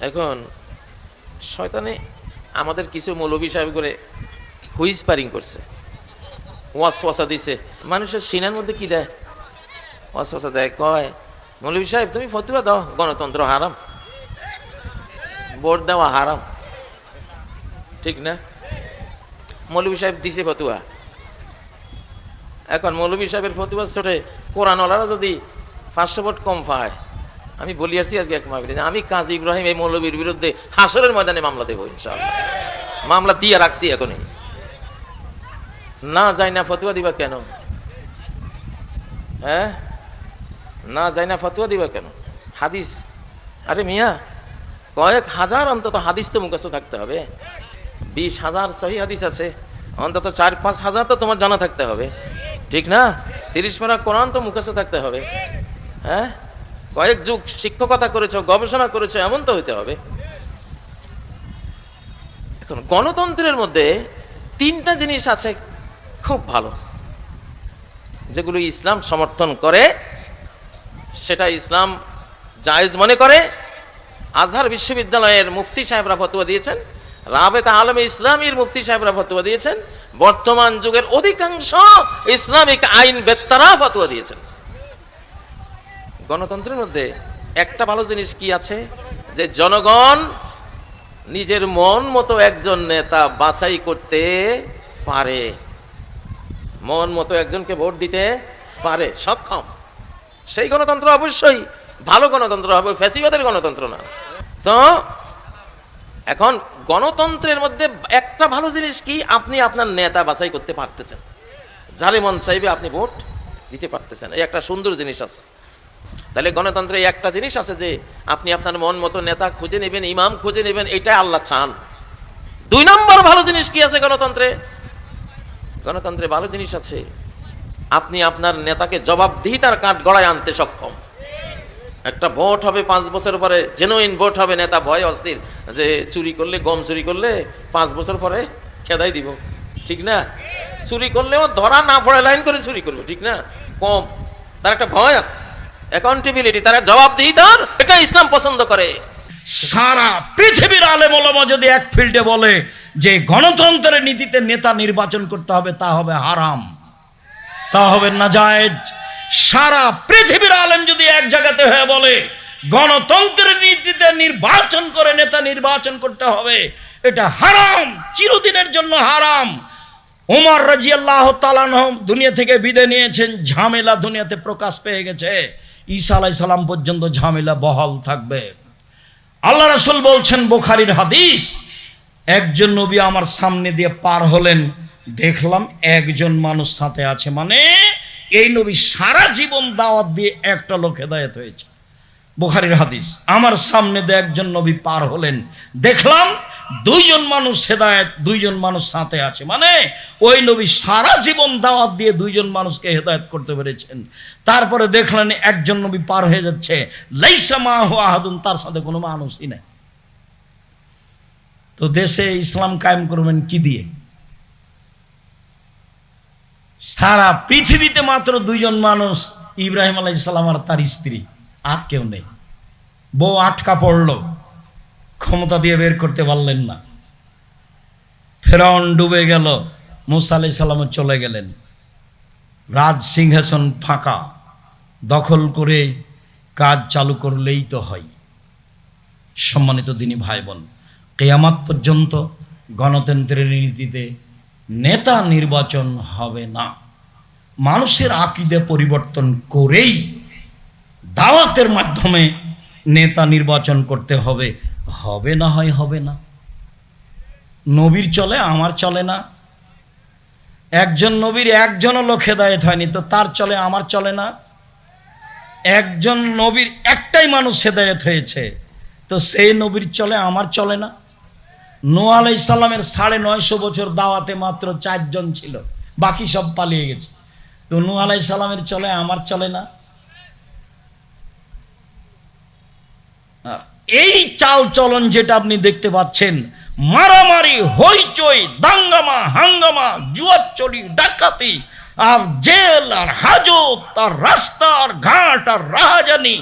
এখন শয়তানে আমাদের কিছু মৌলবী সাহেব করে হুইসপারিং করছে। ওয়াসওয়াসা দিছে। মানুষের সিনার মধ্যে কি দেয়? ওয়াসওয়াসা দেয়, কয়, মৌলবী সাহেব, তুমি ফতুয়া দাও, গণতন্ত্র হারাম। ভোট দেওয়া হারাম। ঠিক না? মৌলবী সাহেব দিছে ফতুয়া। এখন মৌলবী সাহেবের ফতুয়ার ছোটে কোরআনওয়ালারা যদি পাঁচশো ভোট কম পায় আমি বলি আসছি আজকে এক মাহবিলে আমি কাজী ইব্রাহিম এই মৌলবীর বিরুদ্ধে হাসরের ময়দানে মামলা দেবো ইনশাআল্লাহ। মামলা দিয়ে রাখছি এখনই। না যাই না ফতুয়া দিবা কেন? হ্যাঁ? না যাই না ফতুয়া দিবা কেন? হাদিস? আরে মিয়া, কয়েক হাজার অন্তত হাদিস তো মুখস্থ থাকতে হবে। বিশ হাজার সহি হাদিস আছে। অন্তত চার পাঁচ হাজার তো তোমার জানা থাকতে হবে। ঠিক না? তিরিশ পারা কোরআন তো মুখস্থ থাকতে হবে। হ্যাঁ? কয়েক যুগ শিক্ষকতা করেছ, গবেষণা করেছ, এমন তো হইতে হবে। এখন গণতন্ত্রের মধ্যে তিনটা জিনিস আছে খুব ভালো, যেগুলো ইসলাম সমর্থন করে, সেটা ইসলাম জায়েজ মনে করে। আজহার বিশ্ববিদ্যালয়ের মুফতি সাহেবরা ফতুয়া দিয়েছেন, রাবেতা আলমে ইসলামীর মুফতি সাহেবরা ফতুয়া দিয়েছেন, বর্তমান যুগের অধিকাংশ ইসলামিক আইন বেত্তারা ফতুয়া দিয়েছেন। গণতন্ত্রের মধ্যে একটা ভালো জিনিস কি আছে? যে জনগণ নিজের মন মতো একজন নেতা বাছাই করতে পারে। মন মতো একজনকে ভোট দিতে পারে, সক্ষম। সেই গণতন্ত্র অবশ্যই ভালো গণতন্ত্র হবে, ফ্যাসিবাদের গণতন্ত্র না। তো এখন গণতন্ত্রের মধ্যে একটা ভালো জিনিস কি? আপনি আপনার নেতা বাছাই করতে পারতেছেন। যারে মন চাইবে আপনি ভোট দিতে পারতেছেন। এই একটা সুন্দর জিনিস আছে। তাহলে গণতন্ত্রে একটা জিনিস আছে যে আপনি আপনার মন মতো নেতা খুঁজে নেবেন, ইমাম খুঁজে নেবেন এটা আল্লাহ চান। দুই নম্বর ভালো জিনিস কি আছে গণতন্ত্রে? গণতন্ত্রে ভালো জিনিস আছে, আপনি আপনার নেতাকে জবাবদিহিতার কাঠ গড়ায় আনতে সক্ষম। একটা ভোট হবে পাঁচ বছর পরে জেনুইন ভোট হবে, নেতা ভয়, অস্থির, যে চুরি করলে, গম চুরি করলে পাঁচ বছর পরে খেদাই দিব। ঠিক না? চুরি করলেও ধরা না পড়ে, লাইন করে চুরি করব, ঠিক না? কম। তার একটা ভয় আছে। অ্যাকাউন্টেবিলিটি তার জবাবদিহিতার এটা ইসলাম পছন্দ করে। সারা পৃথিবীর আলেম যদি এক ফিল্ডে বলে যে গণতন্ত্রের নীতিতে নেতা নির্বাচন করতে হবে, তা হবে হারাম। তা হবে নাজায়েজ। সারা পৃথিবীর আলেম যদি এক জায়গাতে হয়ে বলে গণতন্ত্রের নীতিতে নির্বাচন করে নেতা নির্বাচন করতে হবে, এটা হারাম, চিরদিনের জন্য হারাম। ওমর রাজিয়াল্লাহ তালানহ দুনিয়া থেকে বিদায় নিয়েছেন, ঝামেলা দুনিয়াতে প্রকাশ পেয়ে গেছে। ঈসা আলাই সালাম পর্যন্ত ঝামেলা বহাল থাকবে। আল্লাহ রসুল বলছেন, বোখারির হাদিস, একজন নবী আমার সামনে দিয়ে পার হলেন, দেখলাম একজন মানুষ সাথে আছে। মানে এই নবী সারা জীবন দাওয়াত দিয়ে একটা লোক হেদায়ত হয়েছে। বোখারির হাদিস, আমার সামনে দিয়ে একজন নবী পার হলেন, দেখলাম দুইজন মানুষ হেদায়ত, দুইজন মানুষ সাথে আছে। মানে ওই নবী সারা জীবন দাওয়াত দিয়ে দুইজন মানুষকে হেদায়ত করতে পেরেছেন। তারপরে দেখলেন একজন নবী পার হয়ে যাচ্ছে। লাইসা মাহু আহাদুন, তার সাথে কোনো মানুষই নাই। তো দেশে ইসলাম কায়েম করবেন কি দিয়ে? সারা পৃথিবীতে মাত্র দুইজন মানুষ, ইব্রাহিম আলাই ইসলাম আর তার স্ত্রী, আর কেউ নেই। বউ আটকা পড়ল। ক্ষমতা দিয়ে বের করতে পারলেন না। ফেরাউন ডুবে গেল, মুসা আলাই সাল্লাম চলে গেলেন। রাজ সিংহাসন ফাঁকা, দখল করে কাজ চালু করলেই তো হয়। সম্মানিত দিনী ভাই বোন কেয়ামাত পর্যন্ত গণতন্ত্রের নীতিতে নেতা নির্বাচন হবে না। মানুষের আকিদে পরিবর্তন করেই দাওয়াতের মাধ্যমে নেতা নির্বাচন করতে হবে। হবে না হয় হবে না। নবীর চলে, আমার চলে না। একজন নবীর একজনও লোক হেদায়েত হয়নি, তো তার চলে, আমার চলে না। একজন নবীর একটাই মানুষ হেদায়েত হয়েছে, তো সেই নবীর চলে, আমার চলে না। নোয়া আলাই ইসলামের সাড়ে নয়শো বছর দাওয়াতে মাত্র চারজন ছিল, বাকি সব পালিয়ে গেছে। তো নু আলাই চলে, আমার চলে না। এই চাল চলন যেটা আপনি দেখতে পাচ্ছেন, মারামারি, হইচই, দাঙ্গামা, হাঙ্গামা জুয়াচুরি ডাকাতি, আর জেল, আর হাজত, আর রাস্তা, আর ঘাট, আর রাহাজানি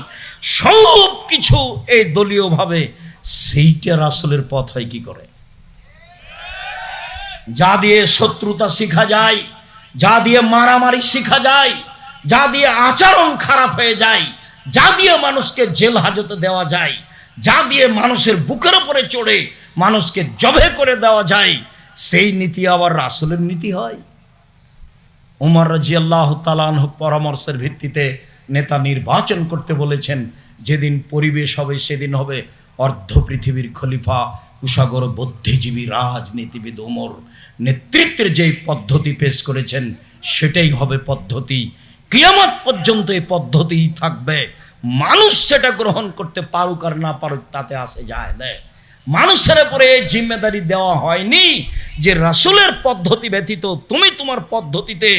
সব কিছু এই দলীয়ভাবে সেইটা রাসুলের পথ হয় কি করে? যা দিয়ে শত্রুতা শিখা যায়, যা দিয়ে মারামারি শেখা যায়, যা দিয়ে আচরণ খারাপ হয়ে যায়, যা দিয়ে মানুষকে জেল হাজতে দেওয়া যায় যা দিয়ে মানুষের বুকের উপরে চড়ে মানুষকে জবে করে দেওয়া যায়, সেই নীতি আবার রাসুলের নীতি হয়। উমর রাজি আল্লাহ তালান পরামর্শের ভিত্তিতে নেতা নির্বাচন করতে বলেছেন, যেদিন পরিবেশ হবে সেদিন হবে অর্ধ পৃথিবীর খলিফা কুশাগর বুদ্ধিজীবী রাজনীতিবিদ ওমর নেতৃত্বের যেই পদ্ধতি পেশ করেছেন, সেটাই হবে পদ্ধতি। কিয়ামত পর্যন্ত এই পদ্ধতিই থাকবে। মানুষ সেটা গ্রহণ করতে পারুক আর না পারুক, তাতে আসে যায় দেয় মানুষের উপরে এই জিম্মেদারি দেওয়া হয়নি যে রাসুলের পদ্ধতি ব্যতীত তুমি তোমার পদ্ধতিতে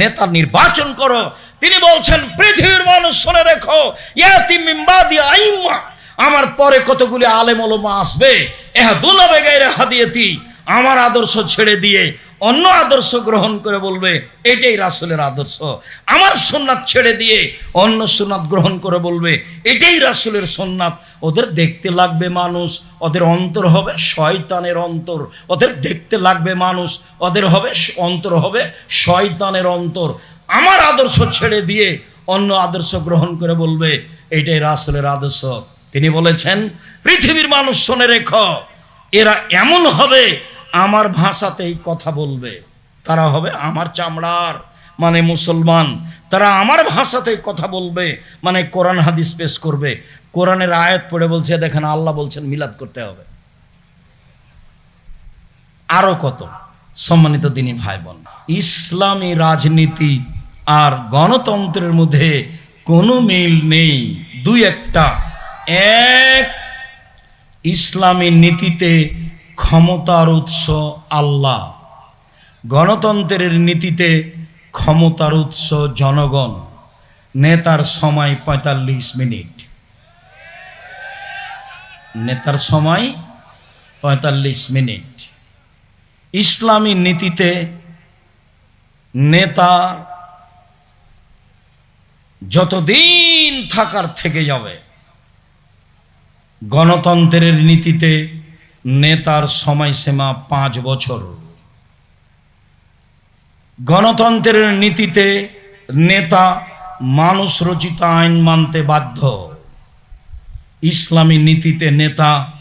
নেতা নির্বাচন করো। তিনি বলছেন, পৃথিবীর মানুষ শুনে রেখো আমার পরে কতগুলি আলেম ওলমা আসবে, এহা দুলাবে গাইরে হাদিয়েতি, আমার আদর্শ ছেড়ে দিয়ে অন্য আদর্শ গ্রহণ করে বলবে, এটাই রাসুলের আদর্শ। আমার সোননাথ ছেড়ে দিয়ে অন্য সোননাথ গ্রহণ করে বলবে, এটাই রাসুলের সোননাথ ওদের দেখতে লাগবে মানুষ, ওদের অন্তর হবে শয়তানের অন্তর। ওদের দেখতে লাগবে মানুষ, ওদের হবে অন্তর হবে শয়তানের অন্তর। আমার আদর্শ ছেড়ে দিয়ে অন্য আদর্শ গ্রহণ করে বলবে, এটাই রাসুলের আদর্শ। তিনি বলেছেন, পৃথিবীর মানুষ শোনে রেখ, এরা এমন হবে আমার ভাষাতেই কথা বলবে। তারা হবে আমার চামড়ার মানে মুসলমান। তারা আমার ভাষাতেই কথা বলবে মানে কোরআন হাদিস পেশ করবে। কোরআনের আয়াত পড়ে বলছে, দেখেন আল্লাহ বলছেন, মিলাদ করতে হবে। আরও কত? সম্মানিত দিনী ভাই বোন ইসলামী রাজনীতি আর গণতন্ত্রের মধ্যে কোনো মিল নেই। দুই একটা। এক, ইসলামী নীতিতে ক্ষমতার উৎস আল্লাহ। গণতন্ত্রের নীতিতে ক্ষমতার উৎস জনগণ। নেতার সময় পঁয়তাল্লিশ মিনিট। নেতার সময় পঁয়তাল্লিশ মিনিট। ইসলামী নীতিতে নেতা যতদিন থাকার থেকে যাবে, গণতন্ত্রের নীতিতে নেতার সময়সীমা পাঁচ বছর। গণতন্ত্রের নীতিতে নেতা মানুষ রচিত আইন মানতে বাধ্য। ইসলামী নীতিতে নেতা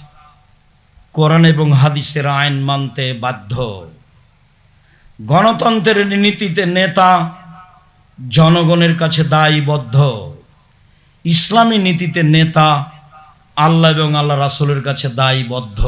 কোরআন এবং হাদিসের আইন মানতে বাধ্য। গণতন্ত্রের নীতিতে নেতা জনগণের কাছে দায়বদ্ধ। ইসলামী নীতিতে নেতা আল্লাহ এবং আল্লাহ রাসুলের কাছে দায়বদ্ধ।